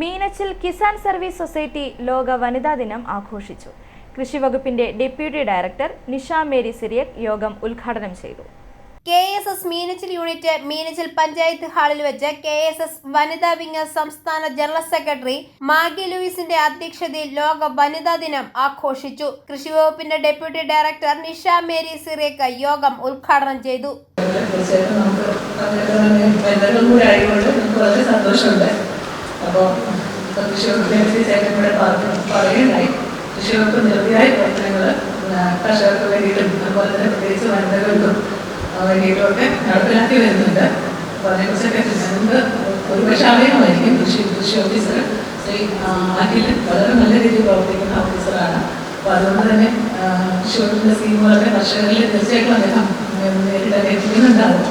Meenachil Kisan service society ലോക വനിതാ ദിനം ആഘോഷിച്ചു. കൃഷി വകുപ്പിന്റെ ഡെപ്യൂട്ടി ഡയറക്ടർ നിഷ മേരി സിറിയക് യോഗം ഉദ്ഘാടനം ചെയ്തു. K S S Meenachil unit Meenachil panchayat ഹാളിൽ വെച്ച് കെ എസ് എസ് വനിതാ വിംഗ് സംസ്ഥാന ജനറൽ സെക്രട്ടറി മാഗി ലൂയിസിന്റെ അധ്യക്ഷതയിൽ ലോക വനിതാ ദിനം ആഘോഷിച്ചു. കൃഷി വകുപ്പിന്റെ ഡെപ്യൂട്ടി ഡയറക്ടർ നിഷ മേരി സിറേക്ക് യോഗം ഉദ്ഘാടനം ചെയ്തു. സന്തോഷമുണ്ട്. അപ്പോൾ തൃശ്ശൂർ ചേട്ടൻ പറഞ്ഞു പറയുകയുണ്ടായി. കൃഷി വകുപ്പ് നിരവധിയായ പ്രവർത്തനങ്ങൾ കർഷകർക്ക് വേണ്ടിയിട്ടും അതുപോലെ തന്നെ പ്രത്യേകിച്ച് വനിതകൾക്കും വേണ്ടിയിട്ടുമൊക്കെ നടപ്പിലാക്കി വരുന്നുണ്ട്. അപ്പോൾ അതിനെക്കുറിച്ചൊക്കെ ഞങ്ങൾക്ക് ഒരുപക്ഷെ അറിയണമായിരിക്കും. കൃഷി കൃഷി ഓഫീസർ ശ്രീ അഖിൽ വളരെ നല്ല രീതിയിൽ പ്രവർത്തിക്കുന്ന ഓഫീസറാണ്. അപ്പോൾ അതുകൊണ്ട് തന്നെ കൃഷി വകുപ്പിന്റെ സ്കീമുകളൊക്കെ കർഷകരിൽ തീർച്ചയായിട്ടും അദ്ദേഹം നേരിട്ട് തന്നെ എത്തിക്കുന്നുണ്ടാവും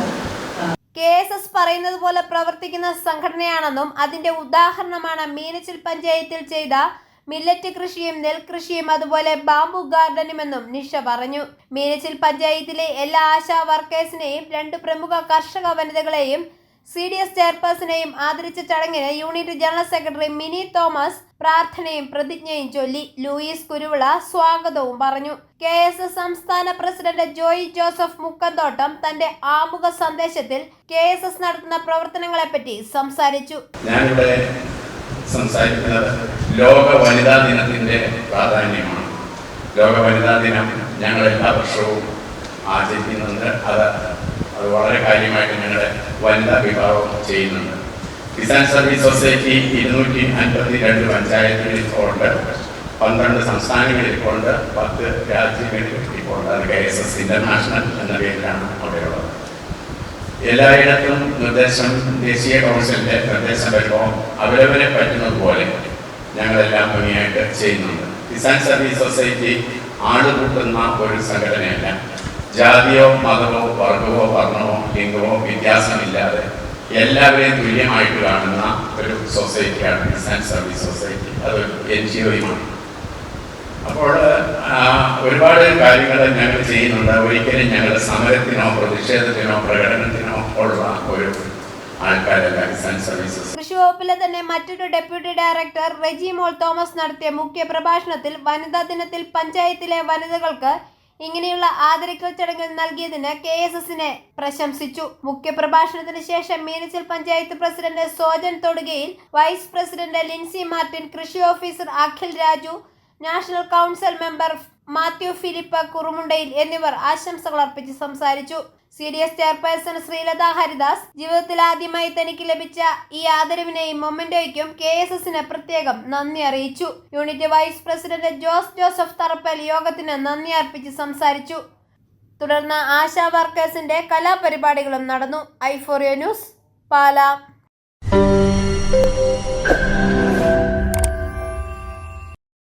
കെ എസ് എസ് പറയുന്നത് പോലെ പ്രവർത്തിക്കുന്ന സംഘടനയാണെന്നും അതിന്റെ ഉദാഹരണമാണ് മീനച്ചിൽ പഞ്ചായത്തിൽ ചെയ്ത മില്ലറ്റ് കൃഷിയും നെൽകൃഷിയും അതുപോലെ ബാംബു ഗാർഡനുമെന്നും നിഷ പറഞ്ഞു. മീനച്ചിൽ പഞ്ചായത്തിലെ എല്ലാ ആശാ വർക്കേഴ്സിനെയും രണ്ട് പ്രമുഖ കർഷക വനിതകളെയും സി ഡി എസ് ചെയർപേഴ്സണെയും ആദരിച്ച ചടങ്ങിന് unit general secretary Mini Thomas പ്രാർത്ഥനയും പ്രതിജ്ഞയും ചൊല്ലി ലൂയിസ് കുരുവിള സ്വാഗതവും പറഞ്ഞു. കെ എസ് എസ് സംസ്ഥാന പ്രസിഡന്റ് ജോയി ജോസഫ് മുക്കന്തോട്ടം തന്റെ ആമുഖ സന്ദേശത്തിൽ കെ എസ് എസ് നടത്തുന്ന പ്രവർത്തനങ്ങളെപ്പറ്റി സംസാരിച്ചു. ഞാനിവിടെ സംസാരിക്കുന്നത് ലോക വനിതാ ദിനത്തിന്റെ പ്രാധാന്യമാണ്. ലോക വനിതാ ദിനം ഞങ്ങൾ എല്ലാ വർഷവും ആചരിക്കുന്നുണ്ട്. അത് വളരെ കാര്യമായിട്ട് ഞങ്ങളുടെ വനിതാ വിഭാഗം ചെയ്യുന്നുണ്ട്. കിസാൻ സർവീസ് സൊസൈറ്റി ഇരുന്നൂറ്റി അൻപത്തി രണ്ട് പഞ്ചായത്തുകളിൽ ഉണ്ട്. പന്ത്രണ്ട് സംസ്ഥാനങ്ങളിൽ ഇപ്പോൾ ഉണ്ട്. പത്ത് രാജ്യങ്ങളിൽ ഇപ്പോണ്ട് അത് കെ എസ് എസ് ഇന്റർനാഷണൽ എന്ന പേരിലാണ് അവിടെയുള്ളത്. എല്ലായിടത്തും നിർദ്ദേശം ദേശീയ കൗൺസിലിന്റെ നിർദ്ദേശം വരുമ്പോൾ അവരവരെ പറ്റുന്നതുപോലെ ഞങ്ങളെല്ലാം ഭംഗിയായിട്ട് ചെയ്യുന്നുണ്ട്. കിസാൻ സർവീസ് സൊസൈറ്റി ആളുകൂട്ടുന്ന ഒരു സംഘടനയല്ല. ജാതിയോ മതമോ വർഗമോ വർണമോ ലിംഗമോ വ്യത്യാസമില്ലാതെ എല്ലാവരെയും തുല്യമായിട്ട് കാണുന്ന ഒരു സൊസൈറ്റിയാണ് കിസാൻ സർവീസ് സൊസൈറ്റി അതൊരു എൻ ജി ഒയുമാണ് അപ്പോൾ ഒരുപാട് കാര്യങ്ങൾ ഞങ്ങൾ ചെയ്യുന്നുണ്ട്. ഒരിക്കലും ഞങ്ങൾ സമരത്തിനോ പ്രതിഷേധത്തിനോ പ്രകടനത്തിനോ ഉള്ള ഒരു കൃഷി വകുപ്പിലെ തന്നെ മറ്റൊരു deputy director Rejimol Thomas നടത്തിയ മുഖ്യ പ്രഭാഷണത്തിൽ വനിതാ ദിനത്തിൽ പഞ്ചായത്തിലെ വനിതകൾക്ക് ഇങ്ങനെയുള്ള ആദരിക്കൽ ചടങ്ങ് നൽകിയതിന് കെ എസ് എസിനെ പ്രശംസിച്ചു. മുഖ്യപ്രഭാഷണത്തിന് ശേഷം Meenachil panchayat president Sojan Thodukayil vice president Lincy Martin കൃഷി officer Akhil Raju national council member Mathew Philip Kurumundayil എന്നിവർ ആശംസകൾ അർപ്പിച്ച് സംസാരിച്ചു. C D S chairperson Sreelatha Haridas ജീവിതത്തിൽ ആദ്യമായി തനിക്ക് ലഭിച്ച ഈ ആദരവിനെയും മൊമെന്റോയ്ക്കും കെ എസ് എസിന് പ്രത്യേകം നന്ദി അറിയിച്ചു. Unit vice president Jose Joseph Tharappel യോഗത്തിന് നന്ദി അർപ്പിച്ച് സംസാരിച്ചു. തുടർന്ന് ആശാ വർക്കേഴ്സിന്റെ കലാപരിപാടികളും നടന്നു. ഐഫോറിയോ ന്യൂസ് പാലാ.